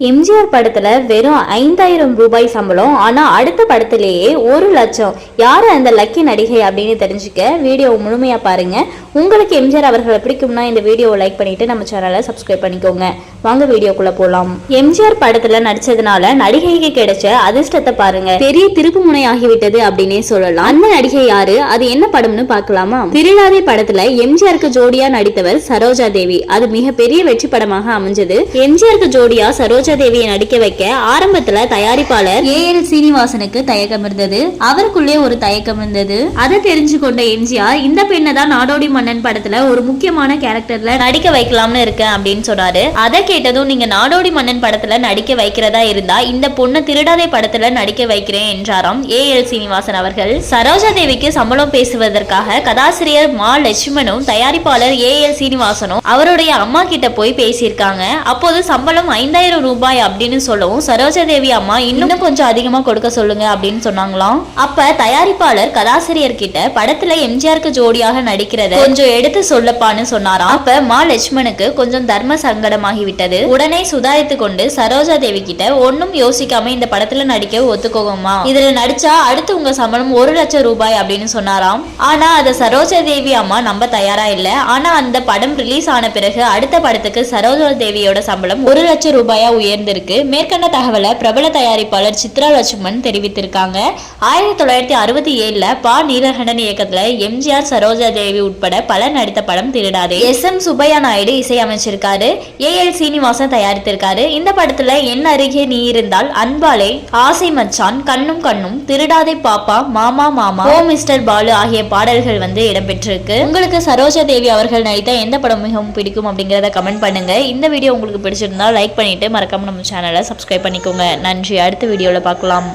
எம்ஜிஆர் படத்துல வெறும் ஐந்தாயிரம் ரூபாய் சம்பளம் ஆனா அடுத்த படத்திலேயே ஒரு லட்சம். யாரு அந்த லக்கி நடிகை அப்படின்னு தெரிஞ்சுக்க வீடியோ முழுமையா பாருங்க. உங்களுக்கு எம்ஜிஆர் அவர்களை பிடிக்கும்னா இந்த வீடியோவை லைக் பண்ணிட்டு நம்ம சேனலை சப்ஸ்கிரைப் பண்ணிக்கோங்க. வாங்க வீடியோக்குள்ள போலாம். எம்ஜிஆர் படத்துல நடிச்சதுனால நடிகைக்கு கிடைச்ச அதிர்ஷ்டத்தை பாருங்க. பெரிய திருப்பு முனை ஆகிவிட்டது அப்படின்னே சொல்லலாம். அந்த நடிகை யாரு? அது என்ன படம்னு பார்க்கலாமா? திருநாதை படத்துல எம்ஜிஆருக்கு ஜோடியா நடித்தவர் சரோஜா தேவி. அது மிகப்பெரிய வெற்றி படமாக அமைஞ்சது. எம்ஜிஆருக்கு ஜோடியா சரோஜா தேவியை நடிக்க வைக்க ஆரம்பத்துல தயாரிப்பாளர் ஏ எல் சீனிவாசனுக்கு தயக்கம் இருந்தது. அவருக்குள்ளே ஒரு தயக்கம் இருந்தது. அதை தெரிஞ்சு கொண்ட எம்ஜிஆர் இந்த பெண்ணை தான் நாடோடி மன்னன் படத்துல ஒரு முக்கியமான கேரக்டர்ல நடிக்க வைக்கலாம்னு இருக்கேன் அப்படின்னு சொன்னாரு. அதை கேட்டதும் நீங்க நாடோடி மன்னன் படத்துல நடிக்க வைக்கிறதா இருந்தா இந்த பொண்ணை திருடாதே படத்துல நடிக்க வைக்கிறேன் என்றாராம் ஏ எல் சீனிவாசன் அவர்கள். சரோஜா தேவிக்கு சம்பளம் பேசுவதற்காக கதாசிரியர் மா லட்சுமணும் தயாரிப்பாளர் ஏ எல் சீனிவாசனும் அவருடைய அம்மா கிட்ட போய் பேசியிருக்காங்க. அப்போது சம்பளம் ஐந்தாயிரம் ரூபாய் அப்படின்னு சொல்லவும் சரோஜா தேவி அம்மா இன்னும் கொஞ்சம் அதிகமா கொடுக்க சொல்லுங்க அப்படின்னு சொன்னாங்களாம். அப்ப தயாரிப்பாளர் கதாசிரியர் கிட்ட படத்துல எம்ஜிஆருக்கு ஜோடியாக நடிக்கிறத கொஞ்சம் எடுத்து சொல்லப்பான்னு சொன்னாராம். அப்ப மா லட்சுமணுக்கு கொஞ்சம் தர்ம சங்கடமாகி விட்டது உடனே சுதாரித்து கொண்டு சரோஜா தேவி கிட்ட ஒன்னும் யோசிக்காம இந்த படத்துல நடிக்க ஒத்துக்கோங்கம்மா. இதுல நடிச்சா அடுத்து உங்க சம்பளம் ஒரு லட்சம் ரூபாய் அப்படின்னு சொன்னாராம். ஆனா அத சரோஜா தேவி அம்மா நம்ப தயாரா இல்ல. ஆனா அந்த படம் ரிலீஸ் ஆன பிறகு அடுத்த படத்துக்கு சரோஜா தேவியோட சம்பளம் ஒரு லட்சம் ரூபாயா உயர்ந்திருக்கு. மேற்கண்ட தகவலை பிரபல தயாரிப்பாளர் சித்ரா லட்சுமன் தெரிவித்திருக்காங்க. ஆயிரத்தி தொள்ளாயிரத்தி அறுபத்தி ஏழுல பா. நீலகண்டன் இயக்கத்துல எம்ஜிஆர் சரோஜா தேவி உட்பட பலர் நடித்த படம் திருடாதே. எஸ். எம். சுப்பையா நாயுடு இசையமைச்சிருக்காரு. ஏ. எல். சீனிவாசன் தயாரித்திருக்காரு. இந்த படத்துல என் அருகே நீ இருந்தால் அன்பாலே ஆசை மச்சான் கண்ணும் கண்ணும் திருடாதே பாப்பா மாமா மாமா. ஓ மிஸ்டர் பாலு ஆகிய பாடல்கள் வந்து இடம்பெற்றிருக்கு. உங்களுக்கு சரோஜா தேவி அவர்கள் நடித்த எந்த படம் மிகவும் பிடிக்கும் அப்படிங்கறத கமெண்ட் பண்ணுங்க. இந்த வீடியோ உங்களுக்கு பிடிச்சிருந்தா லைக் பண்ணிட்டு மறக்க மறக்காமல் நம்ம சேனலை சப்ஸ்கிரைப் பண்ணிக்கோங்க. நன்றி. அடுத்த வீடியோல பார்க்கலாம்.